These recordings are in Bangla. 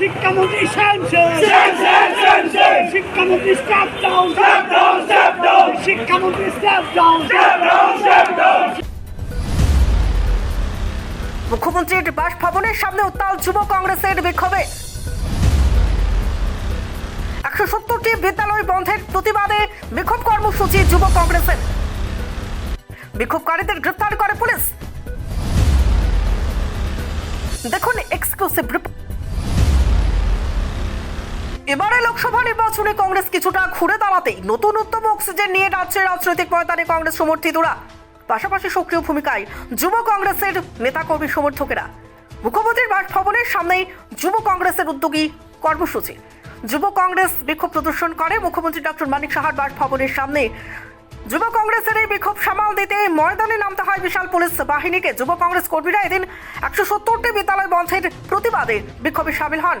শিক্ষামন্ত্রী শিক্ষামন্ত্রী ডাউন শিক্ষামন্ত্রী ডাউন মুখ্যমন্ত্রীর বাসভবনের সামনে উত্তাল যুব কংগ্রেসের বিক্ষোভে। একশো সত্তরটি বিদ্যালয় বন্ধের প্রতিবাদে বিক্ষোভ কর্মসূচি যুব কংগ্রেসের। বিক্ষোভকারীদের গ্রেফতার করে পুলিশ। দেখুন এক্সক্লুসিভ রিপোর্ট এবারে লোকসভা নির্বাচনে কংগ্রেস কিছুটা ঘুরে দাঁড়াতেই নতুন উত্তম অক্সিজেন নিয়ে রাজ্যের রাজনৈতিক ময়দানে কংগ্রেস সমর্থিতরা। পাশাপাশি সক্রিয় ভূমিকায় যুব কংগ্রেসের নেতাকর্মী সমর্থকেরা। মুখ্যমন্ত্রীর বাসভবনের সামনেই যুব কংগ্রেসের উদ্যোগী কর্মসূচি। যুব কংগ্রেস বিক্ষোভ প্রদর্শন করে মুখ্যমন্ত্রী ডক্টর মানিক সাহার বাসভবনের সামনে। যুব কংগ্রেসের এই বিক্ষোভ সামাল দিতে ময়দানে নামতে হয় বিশাল পুলিশ বাহিনীকে। যুব কংগ্রেস কর্মীরা এদিন একশো সত্তরটি বিদ্যালয় বন্ধের প্রতিবাদে বিক্ষোভে সামিল হন।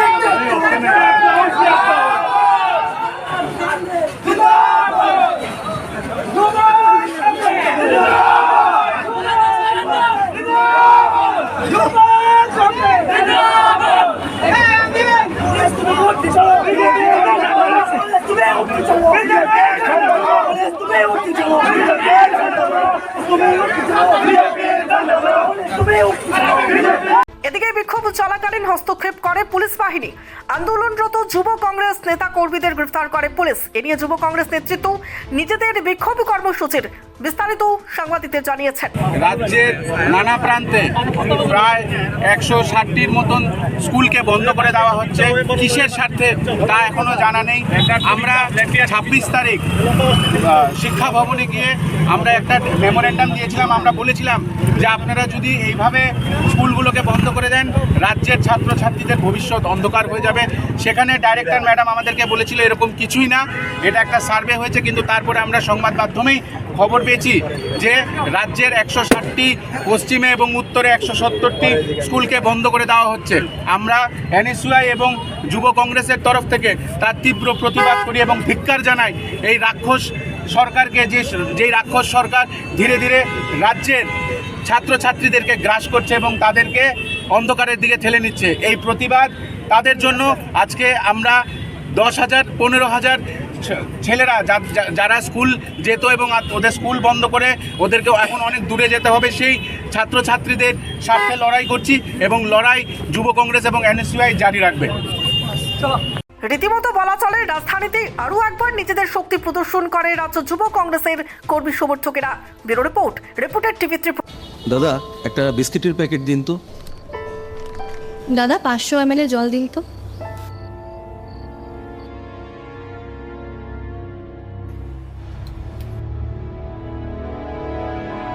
এদিকে বিক্ষোভ চলাকালীন হস্তক্ষেপ করে পুলিশ বাহিনী। আন্দোলনরত যুব কংগ্রেস নেতা কর্মীদের গ্রেফতার করে পুলিশ। এ নিয়ে যুব কংগ্রেস নেতৃত্ব নিজেদের বিক্ষোভ কর্মসূচির বিস্তারিত সাংবাদিকদের জানিয়েছেন। রাজ্যের নানা প্রান্তে প্রায় একশো ষাটটির মতন স্কুলকে বন্ধ করে দেওয়া হচ্ছে। কিসের স্বার্থে তা এখনও জানা নেই। আমরা ছাব্বিশ তারিখ শিক্ষা ভবনে গিয়ে আমরা একটা মেমোরেন্ডাম দিয়েছিলাম। আমরা বলেছিলাম যে আপনারা যদি এইভাবে স্কুলগুলোকে বন্ধ করে দেন, রাজ্যের ছাত্রছাত্রীদের ভবিষ্যৎ অন্ধকার হয়ে যাবে। সেখানে ডাইরেক্টর ম্যাডাম আমাদেরকে বলেছিল এরকম কিছুই না। এটা একটা সার্ভে হয়েছে, কিন্তু তারপরে আমরা সংবাদ মাধ্যমেই খবর পেয়েছি যে রাজ্যের একশো ষাটটি, পশ্চিমে এবং উত্তরে একশো সত্তরটি স্কুলকে বন্ধ করে দেওয়া হচ্ছে। আমরা এনএসইউআই এবং যুব কংগ্রেসের তরফ থেকে তার তীব্র প্রতিবাদ করি এবং ধিক্কার জানাই এই রাক্ষস সরকারকে যে যেই রাক্ষস সরকার ধীরে ধীরে রাজ্যের ছাত্রছাত্রীদেরকে গ্রাস করছে এবং তাদেরকে অন্ধকারের দিকে ঠেলে নিচ্ছে। এই প্রতিবাদ তাদের জন্য আজকে আমরা দশ হাজার, পনেরো হাজার ছেলেরা যারা স্কুল যেত এবং ওদের স্কুল বন্ধ করে ওদেরকে এখন অনেক দূরে যেতে হবে সেই ছাত্রছাত্রীদের স্বার্থে লড়াই করছি এবং লড়াই যুব কংগ্রেস এবং এনএসইউআই জারি রাখবে। রীতিমতো বলা চলে রাজধানীতে আরও একবার নিজেদের শক্তি প্রদর্শন করে রাজ্য যুব কংগ্রেসের কর্মী সমর্থকেরা। Bureau report reporter TV Tripura. দাদা একটা বিস্কিটের প্যাকেট দিন তো। দাদা পাঁচশো এম জল দিন তো।